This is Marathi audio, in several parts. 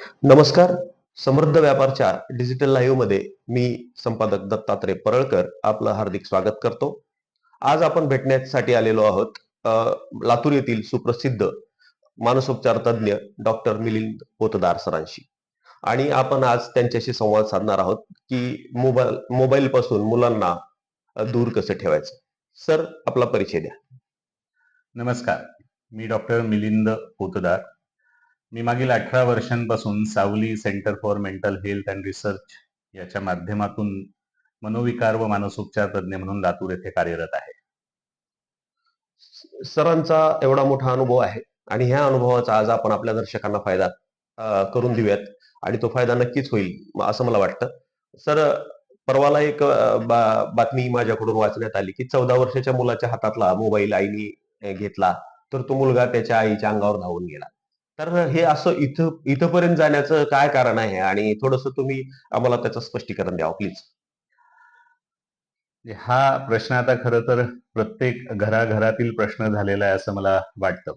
नमस्कार. समृद्ध व्यापारच्या डिजिटल लाईव्हमध्ये मी संपादक दत्तात्रय परळकर आपलं हार्दिक स्वागत करतो. आज आपण भेटण्यासाठी आलेलो आहोत लातूर येथील सुप्रसिद्ध मानसोपचार तज्ज्ञ डॉक्टर मिलिंद पोतदार सरांशी. आणि आपण आज त्यांच्याशी संवाद साधणार आहोत की मोबाईल मोबाईल पासून मुलांना दूर कसं ठेवायचं? सर आपला परिचय द्या. नमस्कार. मी डॉक्टर मिलिंद पोतदार. मी मागील अठरा वर्षांपासून Savli center for mental health and research याच्या माध्यमातून मनोविकार व मानसोपचार तज्ज्ञ म्हणून लातूर येथे कार्यरत आहे. सरांचा एवढा मोठा अनुभव आहे आणि ह्या अनुभवाचा आज आपण आपल्या दर्शकांना फायदा करून देऊयात आणि तो फायदा नक्कीच होईल असं मला वाटतं. सर परवाला एक बातमी माझ्याकडून वाचण्यात आली की चौदा वर्षाच्या मुलाच्या हातातला मोबाईल आईने घेतला तर तो मुलगा त्याच्या आईच्या अंगावर धावून गेला. तर हे असं इथं इथंपर्यंत जाण्याचं काय कारण आहे? आणि थोडस तुम्ही आम्हाला त्याचं स्पष्टीकरण द्यावं प्लीज. म्हणजे हा प्रश्न आता खर तर प्रत्येक घराघरातील प्रश्न झालेला आहे असं मला वाटतं.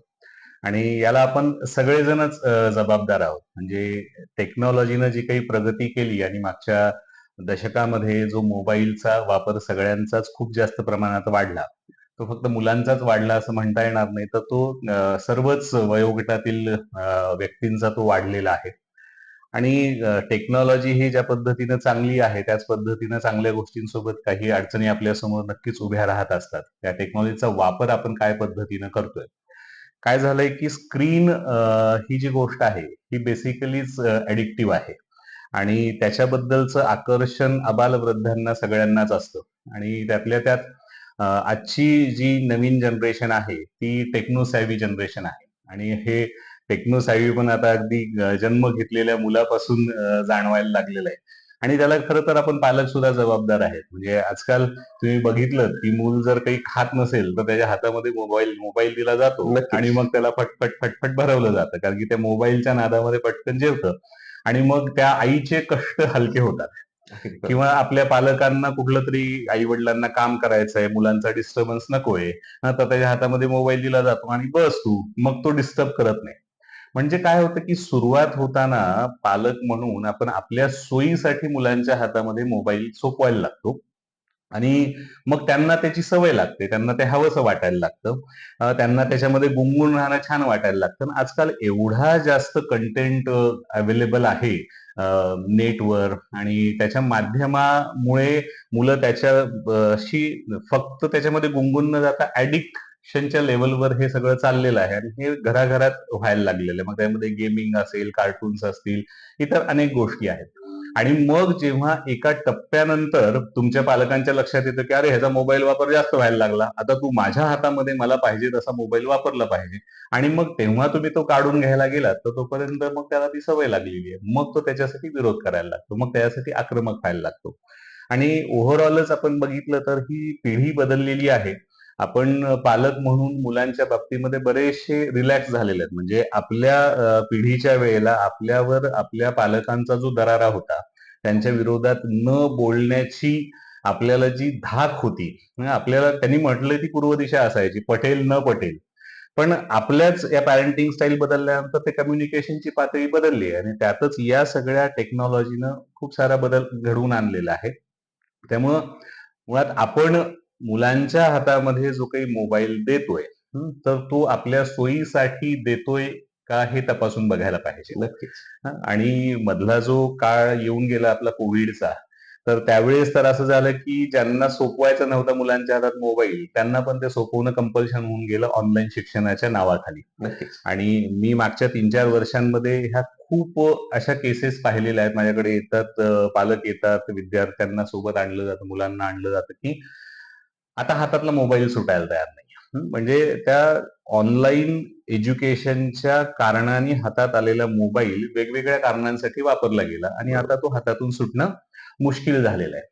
आणि याला आपण सगळेजणच जबाबदार आहोत. म्हणजे टेक्नॉलॉजीनं जी काही प्रगती केली आणि मागच्या दशकामध्ये जो मोबाईलचा वापर सगळ्यांचाच खूप जास्त प्रमाणात वाढला तो फक्त मुलांचाच वाढला असं म्हणता येणार नाही तर तो सर्वच वयोगटातील व्यक्तींचा तो वाढलेला आहे. आणि टेक्नॉलॉजी ही ज्या पद्धतीनं चांगली आहे त्याच पद्धतीनं चांगल्या गोष्टींसोबत काही अडचणी आपल्यासमोर नक्कीच उभ्या राहत असतात. त्या टेक्नॉलॉजीचा वापर आपण काय पद्धतीनं करतोय? काय झालंय की स्क्रीन ही जी गोष्ट आहे ही बेसिकलीच ऍडिक्टिव्ह आहे. आणि त्याच्याबद्दलचं आकर्षण अबालवृद्धांना सगळ्यांनाच असतं. आणि त्यातल्या त्यात आजची जी नवीन जनरेशन आहे ती टेक्नोसॅव्ही जनरेशन आहे. आणि हे टेक्नोसॅव्ही पण आता अगदी जन्म घेतलेल्या मुलापासून जाणवायला लागलेलं आहे. आणि त्याला खरं तर आपण पालक सुद्धा जबाबदार आहेत. म्हणजे आजकाल तुम्ही बघितलं की मूल जर काही खात नसेल तर त्याच्या हातामध्ये मोबाईल मोबाईल दिला जातो. आणि मग त्याला फटफट फटफट भरवलं जातं. कारण की त्या मोबाईलच्या नादामध्ये पटकन जेवतं. आणि मग त्या आईचे कष्ट हलके होतात. किंवा आपल्या पालकांना कुठलं तरी आई वडिलांना काम करायचं आहे मुलांचा डिस्टर्बन्स नकोय तर त्याच्या हातामध्ये मोबाईल दिला जातो आणि बस तू मग तो डिस्टर्ब करत नाही. म्हणजे काय होतं की सुरुवात होताना पालक म्हणून आपण आपल्या सोयीसाठी मुलांच्या हातामध्ये मोबाईल सोपवायला लागतो. आणि मग त्यांना त्याची सवय लागते. त्यांना ते हवंसं वाटायला लागतं. त्यांना त्याच्यामध्ये गुंगून राहणं छान वाटायला लागतं. आणि आजकाल एवढा जास्त कंटेंट अवेलेबल आहे नेटवर आणि त्याच्या माध्यमामुळे मुलं त्याच्याशी फक्त त्याच्यामध्ये गुंगून न जाता ऍडिक्शनच्या लेवलवर हे सगळं चाललेलं आहे. आणि हे घराघरात व्हायला लागलेलं आहे. मग त्यामध्ये गेमिंग असेल कार्टून्स असतील इतर अनेक गोष्टी आहेत. आणि मग जेव्हा एका टप्प्यानंतर तुमच्या पालकांच्या लक्षात येतं की अरे ह्याचा मोबाईल वापर जास्त व्हायला लागला. आता तू माझ्या हातामध्ये मला पाहिजे तसा मोबाईल वापरला पाहिजे. आणि मग तेव्हा तुम्ही तो काढून घ्यायला गेलात तर तोपर्यंत मग त्याला ती सवय लागलेली आहे. मग तो त्याच्यासाठी विरोध करायला लागतो. मग त्यासाठी आक्रमक व्हायला लागतो. आणि ओव्हरऑलच आपण बघितलं तर ही पिढी बदललेली आहे. आपण पालक म्हणून मुलांच्या बाबतीमध्ये बरेचसे रिलॅक्स झालेले आहेत. म्हणजे आपल्या पिढीच्या वेळेला आपल्यावर आपल्या पालकांचा जो दरारा होता त्यांच्या विरोधात न बोलण्याची आपल्याला जी धाक होती म्हणजे आपल्याला त्यांनी म्हटलं ती पूर्व दिशा असायची पटेल न पटेल. पण आपल्याच या पॅरेंटिंग स्टाईल बदलल्यानंतर ते कम्युनिकेशनची पातळी बदलली आहे आणि त्यातच या सगळ्या टेक्नॉलॉजीनं खूप सारा बदल घडवून आणलेला आहे. त्यामुळं मुळात आपण मुलांच्या हातामध्ये जो काही मोबाईल देतोय तर तो आपल्या सोयीसाठी देतोय का हे तपासून बघायला पाहिजे. आणि मधला जो काळ येऊन गेला आपला कोविडचा तर त्यावेळेस तर असं झालं की ज्यांना सोपवायचा नव्हता मुलांच्या हातात मोबाईल त्यांना पण ते सोपवणं कंपल्शन होऊन गेलं ऑनलाईन शिक्षणाच्या नावाखाली. आणि मी मागच्या तीन चार वर्षांमध्ये ह्या खूप अशा केसेस पाहिलेल्या आहेत माझ्याकडे. येतात पालक येतात विद्यार्थ्यांना सोबत आणलं जातं मुलांना आणलं जातं की आता हातातला मोबाईल सुटायला तयार नाही. म्हणजे त्या ऑनलाईन एज्युकेशनच्या कारणाने हातात आलेला मोबाईल वेगवेगळ्या कारणांसाठी वापरला गेला आणि आता तो हातातून सुटणं मुश्किल झालेलं आहे.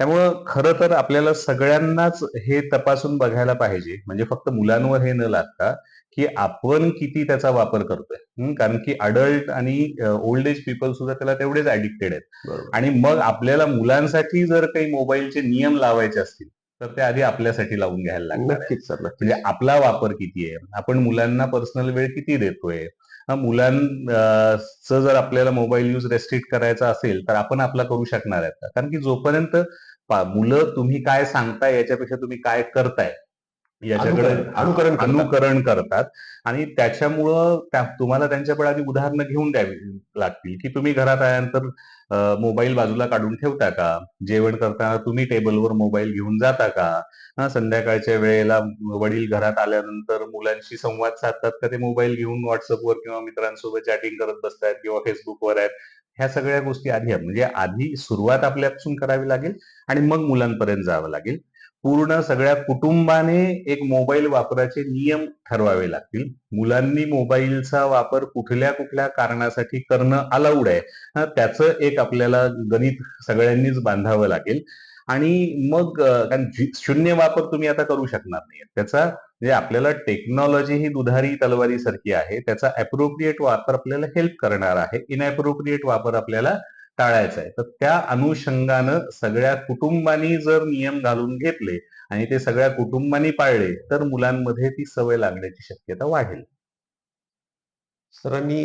त्यामुळं खरं तर आपल्याला सगळ्यांनाच हे तपासून बघायला पाहिजे. म्हणजे फक्त मुलांवर हे न लागता की आपण किती त्याचा वापर करतोय. कारण की अडल्ट आणि ओल्ड एज पीपल सुद्धा त्याला तेवढेच ऍडिक्टेड आहेत. आणि मग आपल्याला मुलांसाठी जर काही मोबाईलचे नियम लावायचे असतील तर ते आधी आपल्यासाठी लावून घ्यायला लागणार. नक्कीच सर म्हणजे आपला वापर किती आहे आपण मुलांना पर्सनल वेळ किती देतोय मुलांचं जर आपल्याला मोबाईल यूज रेस्ट्रिक्ट करायचा असेल तर आपण आपला करू शकणार आहेत का? कारण की जोपर्यंत मुलं तुम्ही काय सांगताय याच्यापेक्षा तुम्ही काय करताय याच्याकडे अनुकरण- अनुकरण करतात. आणि त्याच्यामुळं त्या- तुम्हाला त्यांच्याकडे आधी उदाहरणं घेऊन द्यावी लागतील की तुम्ही घरात आल्यानंतर मोबाईल बाजूला काढून ठेवता का? जेवण करताना तुम्ही टेबलवर मोबाईल घेऊन जाता का? संध्याकाळच्या वेळेला वडील घरात आल्यानंतर मुलांशी संवाद साधतात का? ते मोबाईल घेऊन व्हॉट्सअपवर किंवा मित्रांसोबत चॅटिंग करत बसतात किंवा फेसबुकवर आहेत. ह्या सगळ्या गोष्टी आधी आहेत. म्हणजे आधी सुरुवात आपल्यापासून करावी लागेल आणि मग मुलांपर्यंत जावं लागेल. पूर्ण सगळ्या कुटुंबाने एक मोबाईल वापराचे नियम ठरवावे लागतील. मुलांनी मोबाईलचा वापर कुठल्या कुठल्या कारणासाठी करणं अलाउड आहे. त्याचं एक आपल्याला गणित सगळ्यांनीच बांधावं लागेल. आणि मग कारण शून्य वापर तुम्ही आता करू शकणार नाही. त्याचा म्हणजे आपल्याला टेक्नॉलॉजी ही दुधारी तलवारी सारखी आहे. त्याचा अप्रोप्रिएट वापर आपल्याला हेल्प करणार आहे. इनअप्रोप्रिएट वापर आपल्याला टाळायचा आहे तर त्या अनुषंगानं सगळ्या कुटुंबांनी जर नियम घालून घेतले आणि ते सगळ्या कुटुंबांनी पाळले तर मुलांमध्ये ती सवय लागण्याची शक्यता वाढेल. सरांनी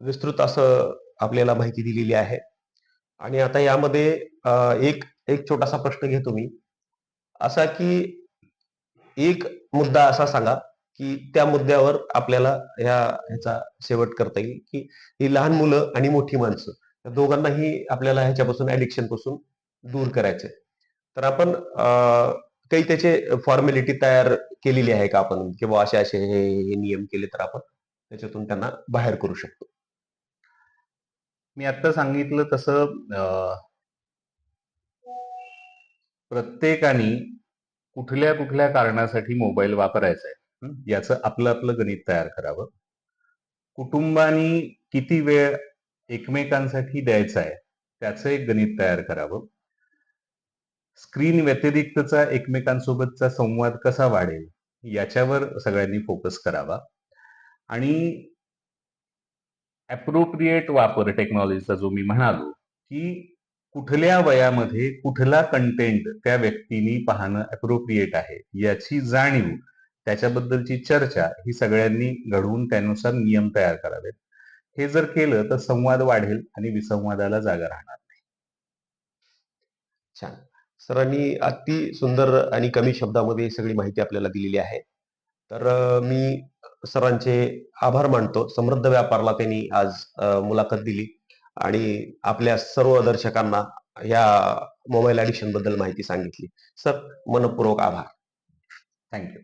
विस्तृत असं आपल्याला माहिती दिलेली आहे. आणि आता यामध्ये एक एक छोटासा प्रश्न घेतो मी. असा की एक मुद्दा असा सांगा की त्या मुद्द्यावर आपल्याला ह्या ह्याचा शेवट करता येईल की ही लहान मुलं आणि मोठी माणसं दोघांनाही आपल्याला ह्याच्यापासून ऍडिक्शनपासून दूर करायचंय. तर आपण काही त्याचे फॉर्मॅलिटी तयार केलेली आहे का आपण? किंवा असे असे हे नियम केले तर आपण त्याच्यातून त्यांना बाहेर करू शकतो. मी आता सांगितलं तसं प्रत्येकाने कुठल्या कुठल्या कारणासाठी मोबाईल वापरायचा आहे? याचं आपलं आपलं गणित तयार करावं. कुटुंबानी किती वेळ एकमेकांसाठी द्यायचा आहे. त्याचं एक गणित तयार करावं. स्क्रीन व्यतिरिक्तचा एकमेकांसोबतचा संवाद कसा वाढेल याच्यावर सगळ्यांनी फोकस करावा. आणि अप्रोप्रिएट वापर टेक्नॉलॉजीचा जो मी म्हणालो की कुठल्या वयामध्ये कुठला कंटेंट त्या व्यक्तीनी पाहणं अप्रोप्रिएट आहे याची जाणीव त्याच्याबद्दलची चर्चा ही सगळ्यांनी घडवून त्यानुसार नियम तयार करावेत. हे जर केलं तर संवाद वाढेल आणि विसंवादाला जागा राहणार छान. सरांनी अति सुंदर आणि कमी शब्दामध्ये सगळी माहिती आपल्याला दिलेली आहे. तर मी सरांचे आभार मानतो. समृद्ध व्यापारला त्यांनी आज मुलाखत दिली. आणि आपल्या सर्व दर्शकांना या मोबाईल ऍडिक्शनबद्दल माहिती सांगितली. सर मनपूर्वक आभार. थँक्यू.